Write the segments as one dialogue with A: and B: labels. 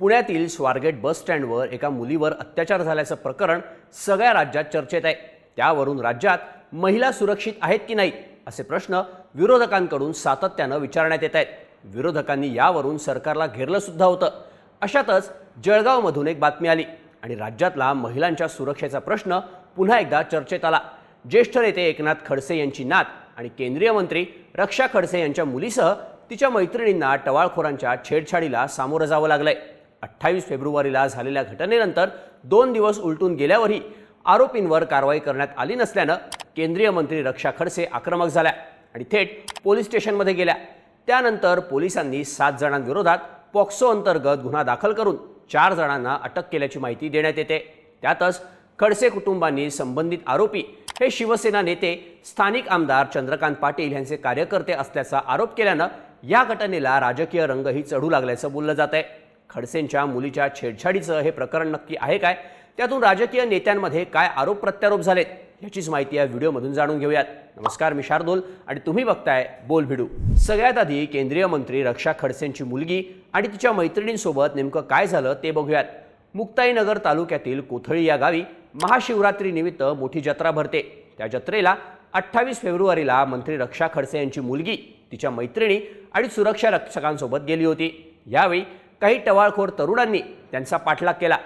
A: पुण्यातील स्वारगेट बस स्टँडवर एका मुलीवर अत्याचार झाल्याचं प्रकरण सगळ्या राज्यात चर्चेत आहे. त्यावरून राज्यात महिला सुरक्षित आहेत की नाही असे प्रश्न विरोधकांकडून सातत्यानं विचारण्यात येत आहेत. विरोधकांनी यावरून सरकारला घेरलं सुद्धा होतं. अशातच जळगावमधून एक बातमी आली आणि राज्यातला महिलांच्या सुरक्षेचा प्रश्न पुन्हा एकदा चर्चेत आला. ज्येष्ठ नेते एकनाथ खडसे यांची नात आणि केंद्रीय मंत्री रक्षा खडसे यांच्या मुलीसह तिच्या मैत्रिणींना टवाळखोरांच्या छेडछाडीला सामोरं जावं लागलंय. अठ्ठावीस फेब्रुवारीला झालेल्या घटनेनंतर दोन दिवस उलटून गेल्यावरही आरोपींवर कारवाई करण्यात आली नसल्यानं केंद्रीय मंत्री रक्षा खडसे आक्रमक झाल्या आणि थेट पोलीस स्टेशनमध्ये गेल्या. त्यानंतर पोलिसांनी सात जणांविरोधात पॉक्सो अंतर्गत गुन्हा दाखल करून चार जणांना अटक केल्याची माहिती देण्यात येते. त्यातच खडसे कुटुंबांनी संबंधित आरोपी हे शिवसेना नेते स्थानिक आमदार चंद्रकांत पाटील यांचे कार्यकर्ते असल्याचा आरोप केल्यानं या घटनेला राजकीय रंगही चढू लागल्याचं बोललं जात आहे खडसेंच्या मुलीच्या छेडछाडीचं हे प्रकरण नक्की आहे काय? त्यातून राजकीय नेत्यांमध्ये काय आरोप प्रत्यारोप झालेत याचीच माहिती या व्हिडिओमधून जाणून घेऊयात. नमस्कार मी शार्दोल आणि तुम्ही बघताय बोल भिडू. सगळ्यात आधी केंद्रीय मंत्री रक्षा खडसेंची मुलगी आणि तिच्या मैत्रिणींसोबत नेमकं काय झालं ते बघूयात. मुक्ताईनगर तालुक्यातील कोथळी या गावी महाशिवरात्रीनिमित्त मोठी जत्रा भरते. त्या जत्रेला अठ्ठावीस फेब्रुवारीला मंत्री रक्षा खडसे यांची मुलगी तिच्या मैत्रिणी आणि सुरक्षा रक्षकांसोबत गेली होती. यावेळी काही टवाळखोर तरुणांनी त्यांचा पाठलाग केला.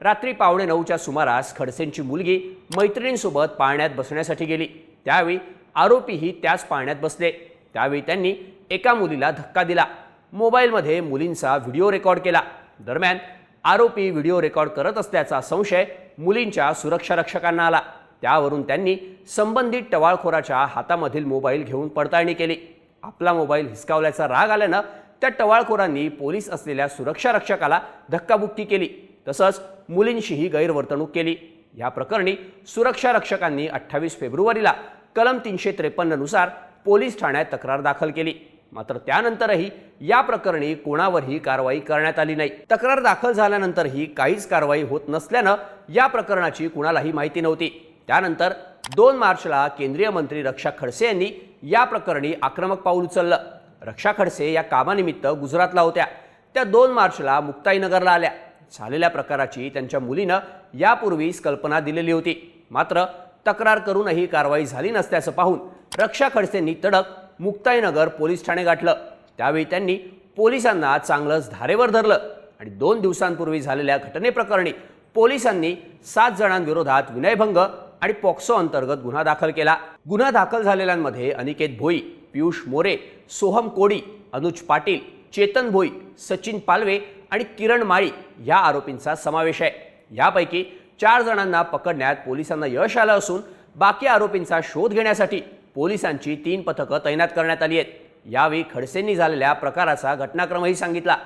A: रात्री पावणे नऊच्या सुमारास खडसेंची मुलगी मैत्रिणींसोबत पाळण्यात बसण्यासाठी गेली. त्यावेळी आरोपीही त्याच पाळण्यात बसले. त्यावेळी त्यांनी एका मुलीला धक्का दिला. मोबाईलमध्ये मुलींचा व्हिडिओ रेकॉर्ड केला. दरम्यान आरोपी व्हिडिओ रेकॉर्ड करत असल्याचा संशय मुलींच्या सुरक्षा रक्षकांना आला. त्यावरून त्यांनी संबंधित टवाळखोराच्या हातामधील मोबाईल घेऊन पडताळणी केली. आपला मोबाईल हिसकावल्याचा राग आल्यानं त्या टवाळखोरांनी पोलीस असलेल्या सुरक्षा रक्षकाला धक्काबुक्की केली. तसंच मुलींशीही गैरवर्तणूक केली. या प्रकरणी सुरक्षा रक्षकांनी अठ्ठावीस फेब्रुवारीला कलम तीनशे त्रेपन्ननुसार पोलीस ठाण्यात तक्रार दाखल केली. मात्र त्यानंतरही या प्रकरणी कोणावरही कारवाई करण्यात आली नाही. तक्रार दाखल झाल्यानंतरही काहीच कारवाई होत नसल्यानं या प्रकरणाची कुणालाही माहिती नव्हती. त्यानंतर दोन मार्चला केंद्रीय मंत्री रक्षा खडसे यांनी या प्रकरणी आक्रमक पाऊल उचललं. रक्षा खडसे या कामानिमित्त गुजरातला होत्या. त्या दोन मार्चला मुक्ताईनगरला आल्या. झालेल्या प्रकाराची त्यांच्या मुलीनं यापूर्वीच कल्पना दिलेली होती. मात्र तक्रार करूनही कारवाई झाली नसल्याचं पाहून रक्षा खडसेंनी तडक मुक्ताईनगर पोलीस ठाणे गाठलं. त्यावेळी त्यांनी पोलिसांना चांगलंच धारेवर धरलं आणि दोन दिवसांपूर्वी झालेल्या घटनेप्रकरणी पोलिसांनी सात जणांविरोधात विनयभंग आणि पॉक्सो अंतर्गत गुन्हा दाखल केला. गुन्हा दाखल झालेल्यांमध्ये अनिकेत भोई पियुष मोरे सोहम कोडी अनुज पाटील चेतन भोई सचिन पालवे आणि किरण माळी या आरोपींचा समावेश आहे. यापैकी चार जणांना पकडण्यात पोलिसांना यश आलं असून बाकी आरोपींचा शोध घेण्यासाठी पोलिसांची तीन पथकं तैनात करण्यात आली आहेत. यावेळी खडसेंनी झालेल्या प्रकाराचा घटनाक्रमही सांगितला.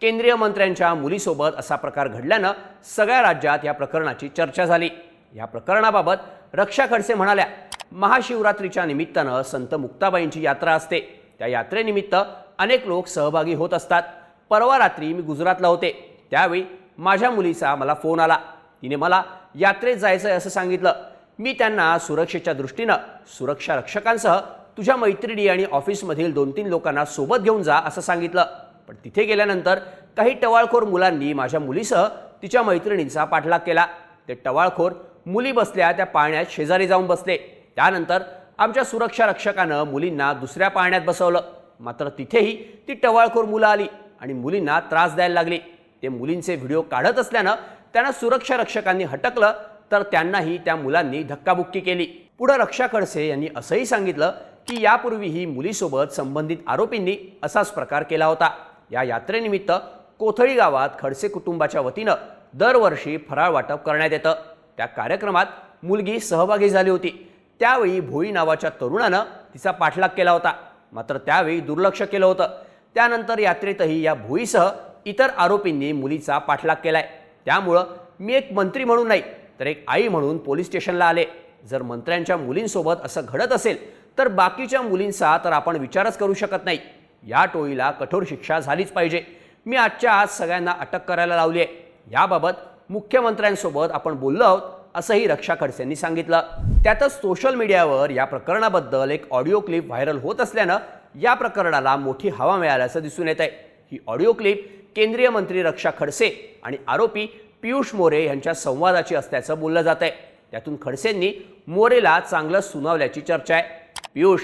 A: केंद्रीय मंत्र्यांच्या मुलीसोबत असा प्रकार घडल्यानं सगळ्या राज्यात या प्रकरणाची चर्चा झाली. या प्रकरणाबाबत रक्षा खडसे म्हणाल्या महाशिवरात्रीच्या निमित्तानं संत मुक्ताबाईंची यात्रा असते. त्या यात्रेनिमित्त अनेक लोक सहभागी होत असतात. परवा रात्री मी गुजरातला होते. त्यावेळी माझ्या मुलीचा मला फोन आला. तिने मला यात्रेत जायचं आहे असं सांगितलं. मी त्यांना सुरक्षेच्या दृष्टीनं सुरक्षा रक्षकांसह तुझ्या मैत्रिणी आणि ऑफिसमधील दोन तीन लोकांना सोबत घेऊन जा असं सांगितलं. पण तिथे गेल्यानंतर काही टवाळखोर मुलांनी माझ्या मुलीसह तिच्या मैत्रिणींचा पाठलाग केला. ते टवाळखोर मुली बसल्या त्या पाळण्यात शेजारी जाऊन बसले. त्यानंतर आमच्या सुरक्षा रक्षकानं मुलींना दुसऱ्या पाळण्यात बसवलं. मात्र तिथेही ती टवाळखोर मुलं आली आणि मुलींना त्रास द्यायला लागली. ते मुलींचे व्हिडिओ काढत असल्यानं त्यांना सुरक्षा रक्षकांनी हटकलं तर त्यांनाही त्या मुलांनी धक्काबुक्की केली. पुढं रक्षा खडसे यांनी असंही सांगितलं की यापूर्वीही मुलीसोबत संबंधित आरोपींनी असाच प्रकार केला होता. या यात्रेनिमित्त कोथळी गावात खडसे कुटुंबाच्या वतीनं दरवर्षी फराळ वाटप करण्यात येतं. त्या कार्यक्रमात मुलगी सहभागी झाली होती. त्यावेळी भोई नावाच्या तरुणानं तिचा पाठलाग केला होता. मात्र त्यावेळी दुर्लक्ष केलं होतं. त्यानंतर यात्रेतही या भोईसह इतर आरोपींनी मुलीचा पाठलाग केलाय. त्यामुळं मी एक मंत्री म्हणून नाही तर एक आई म्हणून पोलीस स्टेशनला आले. जर मंत्र्यांच्या मुलींसोबत असं घडत असेल तर बाकीच्या मुलींचा तर आपण विचारच करू शकत नाही. या टोळीला कठोर शिक्षा झालीच पाहिजे. मी आजच्या आज सगळ्यांना अटक करायला लावली आहे याबाबत मुख्यमंत्र्यांसोबत आपण बोललो आहोत. असंही रक्षा खडसेंनी सांगितलं. त्यातच सोशल मीडियावर या प्रकरणाबद्दल एक ऑडिओ क्लिप व्हायरल होत असल्यानं या प्रकरणाला मोठी हवा मिळाल्याचं दिसून येत आहे ही ऑडिओ क्लिप केंद्रीय मंत्री रक्षा खडसे आणि आरोपी पियुष मोरे यांच्या संवादाची असल्याचं बोललं जात आहे त्यातून खडसेंनी मोरेला चांगलं सुनावल्याची चर्चा आहे. पियुष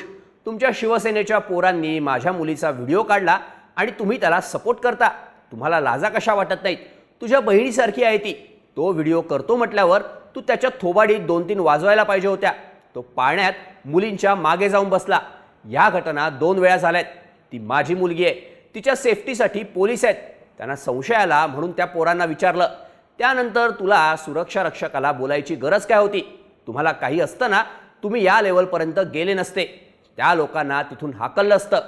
A: तुमच्या शिवसेनेच्या पोरांनी माझ्या मुलीचा व्हिडिओ काढला आणि तुम्ही त्याला सपोर्ट करता. तुम्हाला लाजा कशा वाटत नाहीत? तुझ्या बहिणीसारखी आहे ती. तो व्हिडिओ करतो म्हटल्यावर तू त्याच्या थोबाडीत दोन तीन वाजवायला पाहिजे होत्या. तो पाळण्यात मुलींच्या मागे जाऊन बसला. या घटना दोन वेळा झाल्यात. ती माझी मुलगी आहे. तिच्या सेफ्टीसाठी पोलीस आहेत. त्यांना संशय आला म्हणून त्या पोरांना विचारलं. त्यानंतर तुला सुरक्षा रक्षकाला बोलायची गरज काय होती? तुम्हाला काही असतं ना तुम्ही या लेवलपर्यंत गेले नसते. त्या लोकांना तिथून हाकललं असतं.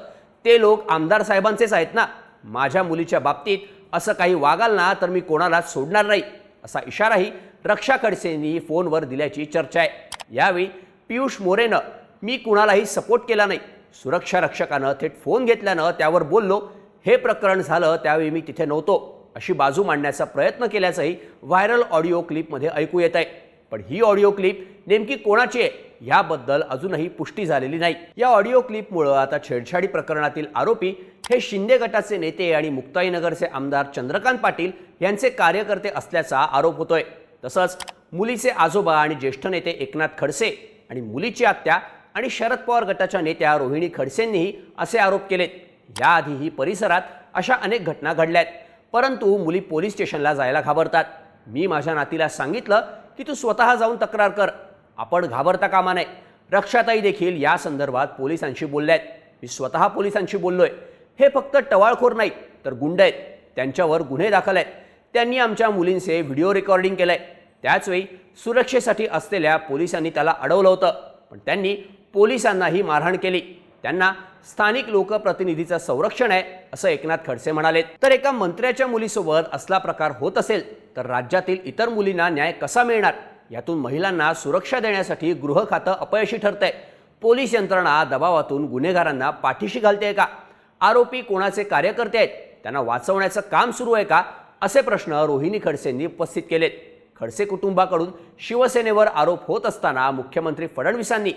A: ते लोक आमदार साहेबांचेच आहेत ना? माझ्या मुलीच्या बाबतीत असं काही वागाल ना तर मी कोणालाच सोडणार नाही. असा इशाराही रक्षा खडसेंनी फोनवर दिल्याची चर्चा आहे. यावेळी पियुष मोरेनं मी कुणालाही सपोर्ट केला नाही. सुरक्षा रक्षकानं थेट फोन घेतल्यानं त्यावर बोललो. हे प्रकरण झालं त्यावेळी मी तिथे नव्हतो. अशी बाजू मांडण्याचा प्रयत्न केल्याचंही व्हायरल ऑडिओ क्लिपमध्ये ऐकू येत आहे. पण ही ऑडिओ क्लिप नेमकी कोणाची आहे याबद्दल अजूनही पुष्टी झालेली नाही. या ऑडिओ क्लिपमुळं आता छेडछाडी प्रकरणातील आरोपी हे शिंदे गटाचे नेते आणि मुक्ताईनगरचे आमदार चंद्रकांत पाटील यांचे कार्यकर्ते असल्याचा आरोप होतोय. तसंच मुलीचे आजोबा आणि ज्येष्ठ नेते एकनाथ खडसे आणि मुलीची आत्या आणि शरद पवार गटाच्या नेत्या रोहिणी खडसेंनीही असे आरोप केलेत. याआधीही परिसरात अशा अनेक घटना घडल्यात. परंतु मुली पोलीस स्टेशनला जायला घाबरतात. मी माझ्या नातीला सांगितलं की तू स्वतः जाऊन तक्रार कर. आपण घाबरता कामा नये. रक्षाताई देखील या संदर्भात पोलिसांशी बोलल्या आहेत मी स्वतः पोलिसांशी बोललोय. हे फक्त टवाळखोर नाही तर गुंड आहेत. त्यांच्यावर गुन्हे दाखल आहेत. त्यांनी आमच्या मुलींचे व्हिडिओ रेकॉर्डिंग केलंय. त्याचवेळी सुरक्षेसाठी असलेल्या पोलिसांनी त्याला अडवलं होतं. पण त्यांनी पोलिसांनाही मारहाण केली. त्यांना स्थानिक लोकप्रतिनिधीचं संरक्षण आहे असं एकनाथ खडसे म्हणाले तर एका मंत्र्याच्या मुलीसोबत असला प्रकार होत असेल तर राज्यातील इतर मुलींना न्याय कसा मिळणार? यातून महिलांना सुरक्षा देण्यासाठी गृह खातं अपयशी ठरतंय. पोलीस यंत्रणा दबावातून गुन्हेगारांना पाठीशी घालते का? आरोपी कोणाचे कार्यकर्ते आहेत? त्यांना वाचवण्याचं काम सुरू आहे का? असे प्रश्न रोहिणी खडसेंनी उपस्थित केलेत. खडसे कुटुंबाकडून शिवसेनेवर आरोप होत असताना मुख्यमंत्री फडणवीसांनी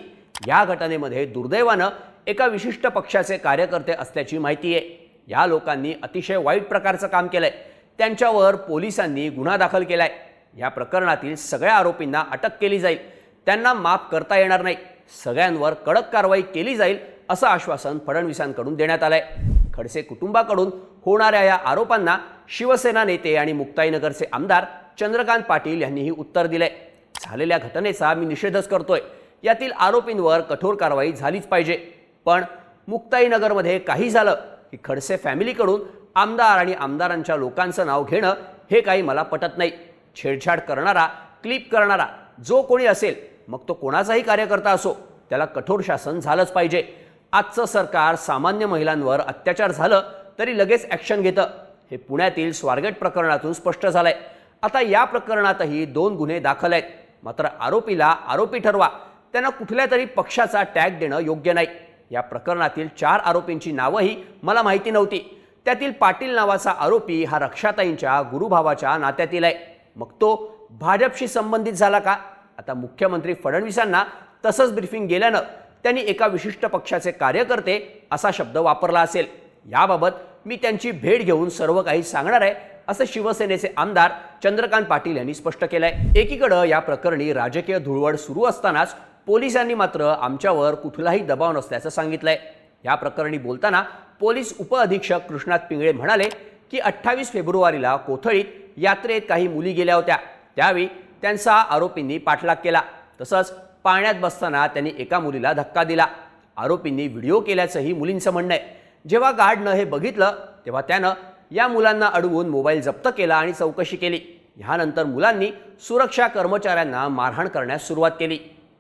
A: या घटनेमध्ये दुर्दैवानं एका विशिष्ट पक्षाचे कार्यकर्ते असल्याची माहिती आहे. या लोकांनी अतिशय वाईट प्रकारचं काम केलंय. त्यांच्यावर पोलिसांनी गुन्हा दाखल केलाय. या प्रकरणातील सगळ्या आरोपींना अटक केली जाईल. त्यांना माफ करता येणार नाही. सगळ्यांवर कडक कारवाई केली जाईल असं आश्वासन फडणवीसांकडून देण्यात आलंय. खडसे कुटुंबाकडून होणाऱ्या या आरोपांना शिवसेना नेते आणि मुक्ताईनगरचे आमदार चंद्रकांत पाटील यांनीही उत्तर दिलंय. झालेल्या घटनेचा मी निषेधच करतोय. यातील आरोपींवर कठोर कारवाई झालीच पाहिजे. पण मुक्ताईनगरमध्ये काही झालं की खडसे फॅमिलीकडून आमदार आणि आमदारांच्या लोकांचं नाव घेणं हे काही मला पटत नाही. छेडछाड करणारा क्लिप करणारा जो कोणी असेल मग तो कोणाचाही कार्यकर्ता असो त्याला कठोर शासन झालंच पाहिजे. आजचं सरकार सामान्य महिलांवर अत्याचार झालं तरी लगेच ॲक्शन घेतं. हे पुण्यातील स्वारगेट प्रकरणातून स्पष्ट झालंय. आता या प्रकरणातही दोन गुन्हे दाखल आहेत. मात्र आरोपीला आरोपी ठरवा. त्यांना कुठल्या तरी पक्षाचा टॅग देणं योग्य नाही. या प्रकरणातील चार आरोपींची नावंही मला माहिती नव्हती. त्यातील पाटील नावाचा आरोपी हा रक्षाताईंच्या गुरुभावाच्या नात्यातील आहे. मग तो भाजपशी संबंधित झाला का? आता मुख्यमंत्री फडणवीसांना तसंच ब्रीफिंग गेल्यानं त्यांनी एका विशिष्ट पक्षाचे कार्यकर्ते असा शब्द वापरला असेल. याबाबत मी त्यांची भेट घेऊन सर्व काही सांगणार आहे असं शिवसेनेचे आमदार चंद्रकांत पाटील यांनी स्पष्ट केलंय. एकीकडं या प्रकरणी राजकीय धुळवड सुरू असतानाच पोलिसांनी मात्र आमच्यावर कुठलाही दबाव नसल्याचं सांगितलंय. या प्रकरणी बोलताना पोलीस उपअधीक्षक कृष्णात पिंगळे म्हणाले की अठ्ठावीस फेब्रुवारीला कोथळीत यात्रेत काही मुली गेल्या होत्या. त्यावेळी त्यांचा आरोपींनी पाठलाग केला. तसंच पाण्यात बसताना त्यांनी एका मुलीला धक्का दिला. आरोपींनी व्हिडिओ केल्याचंही मुलींचं म्हणणं आहे. जेव्हा गार्डनं हे बघितलं तेव्हा त्यानं या मुलांना अडवून मोबाईल जप्त केला आणि चौकशी केली. ह्यानंतर मुलांनी सुरक्षा कर्मचाऱ्यांना मारहाण करण्यास सुरुवात केली.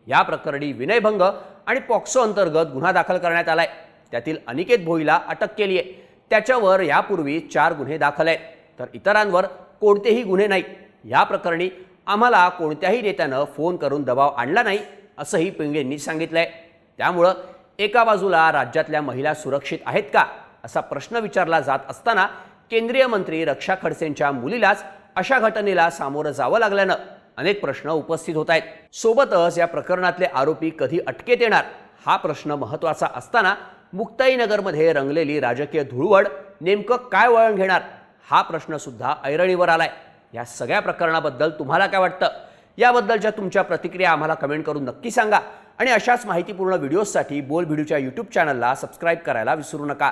A: या प्रकरणी विनयभंग आणि पॉक्सो अंतर्गत गुन्हा दाखल करण्यात आलाय. त्यातील अनिकेत भोईला अटक केली आहे. त्याच्यावर यापूर्वी चार गुन्हे दाखल आहेत. तर इतरांवर कोणतेही गुन्हे नाही. या प्रकरणी आम्हाला कोणत्याही नेत्यानं फोन करून दबाव आणला नाही असंही पिंगळेंनी आहे त्यामुळं एका बाजूला राज्यातल्या महिला सुरक्षित आहेत का असा प्रश्न विचारला जात असताना केंद्रीय मंत्री रक्षा खडसेंच्या मुलीलाच अशा घटनेला सामोरं जावं लागल्यानं अनेक प्रश्न उपस्थित होत आहेत. सोबतच या प्रकरणातले आरोपी कधी अटकेत येणार हा प्रश्न महत्त्वाचा असताना मुक्ताईनगरमध्ये रंगलेली राजकीय धुळवड नेमकं काय वळण घेणार हा प्रश्नसुद्धा ऐरणीवर आलाय. या सगळ्या प्रकरणाबद्दल तुम्हाला काय वाटतं? याबद्दलच्या तुमच्या प्रतिक्रिया आम्हाला कमेंट करून नक्की सांगा. आणि अशाच माहितीपूर्ण व्हिडिओजसाठी बोल व्हिडिओच्या यूट्यूब चॅनलला सबस्क्राईब करायला विसरू नका.